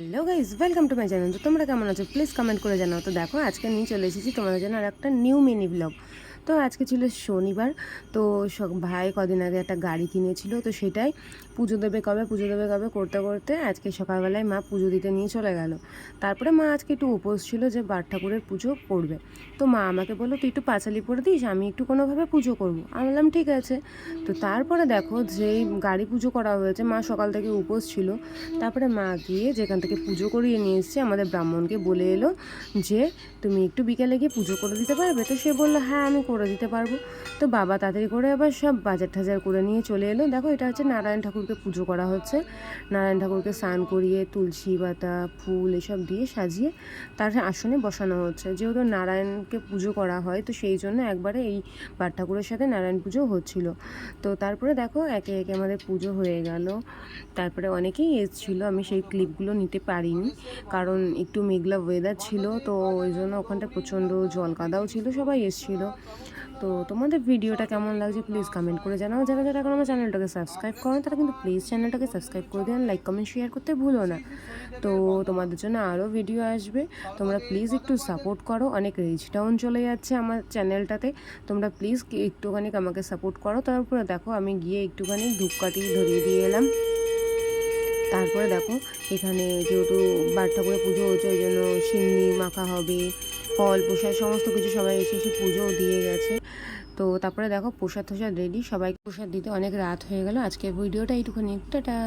Hello guys welcome to my channel তো তোমরা কেমন আছো? প্লিজ কমেন্ট করে জানাও। তো দেখো, আজকে নিয়ে চলে এসেছি তোমাদের জন্য আর একটা নিউ মিনি ব্লগ তো আজকে ছিল শনিবার, তো ভাই কদিন আগে একটা গাড়ি কিনেছিল, তো সেটাই পুজো দেবে কবে, পুজো দেবে কবে করতে করতে আজকে সকালবেলায় মা পুজো দিতে নিয়ে চলে গেল। তারপরে মা আজকে একটু উপোস ছিল যে বার ঠাকুরের পুজো করবে। তো মা আমাকে বলল, তুই একটু পাঁচালি পরে দিস, আমি একটু কোনোভাবে পুজো করব। আমি বললাম, ঠিক আছে। তো তারপরে দেখো যেই গাড়ি পুজো করা হয়েছে, মা সকাল থেকে উপোস ছিল। তারপরে মা গিয়ে যেখান থেকে পুজো করিয়ে নিয়ে এসছে, আমাদের ব্রাহ্মণকে বলে এলো যে, তুমি একটু বিকেলে গিয়ে পুজো করে দিতে পারবে? তো সে বলল হ্যাঁ আমি করে দিতে পারব। তো বাবা তাড়াতাড়ি করে আবার সব বাজার টাজার করে নিয়ে চলে এলো। দেখো, এটা হচ্ছে নারায়ণ ঠাকুরকে পুজো করা হচ্ছে। নারায়ণ ঠাকুরকে স্নান করিয়ে তুলসী পাতা, ফুল এসব দিয়ে সাজিয়ে তার আসনে বসানো হচ্ছে। যেহেতু নারায়ণকে পুজো করা হয়, তো সেই জন্য একবারে এই পাট ঠাকুরের সাথে নারায়ণ পুজো হচ্ছিল। তো তারপরে দেখো, একে একে আমাদের পুজো হয়ে গেল। তারপরে অনেকেই এসেছিল, আমি সেই ক্লিপগুলো নিতে পারিনি। কারণ একটু মেঘলা ওয়েদার ছিল, তো ওই জন্য ওখানটা প্রচণ্ড জল কাদাও ছিল, সবাই এসেছিল। তো তোমাদের ভিডিওটা কেমন লাগছে প্লিজ কমেন্ট করে জানাও। যারা যারা এখন আমার চ্যানেলটাকে সাবস্ক্রাইব করো তারা কিন্তু প্লিজ চ্যানেলটাকে সাবস্ক্রাইব করে দিন লাইক কমেন্ট শেয়ার করতে ভুলো না। তো তোমাদের জন্য আরও ভিডিও আসবে। তোমরা প্লিজ একটু সাপোর্ট করো। অনেক রিচ ডাউন চলে যাচ্ছে আমার চ্যানেলটাতে তোমরা প্লিজ একটুখানি আমাকে সাপোর্ট করো। তারপরে দেখো আমি গিয়ে একটুখানি ধূপকাঠি ধরিয়ে দিয়ে এলাম। তারপরে দেখো, এখানে যেহেতু বার ঠাকুরের পুজো হচ্ছে ওই জন্য সিন্নি মাখা হবে, ফল প্রসাদ সমস্ত কিছু সবাই এসে এসে পুজোও দিয়ে গেছে। তো তারপরে দেখো প্রসাদ টোসাদ রেডি সবাইকে প্রসাদ দিতে অনেক রাত হয়ে গেল। আজকের ভিডিওটা এইটুখানি টাটা!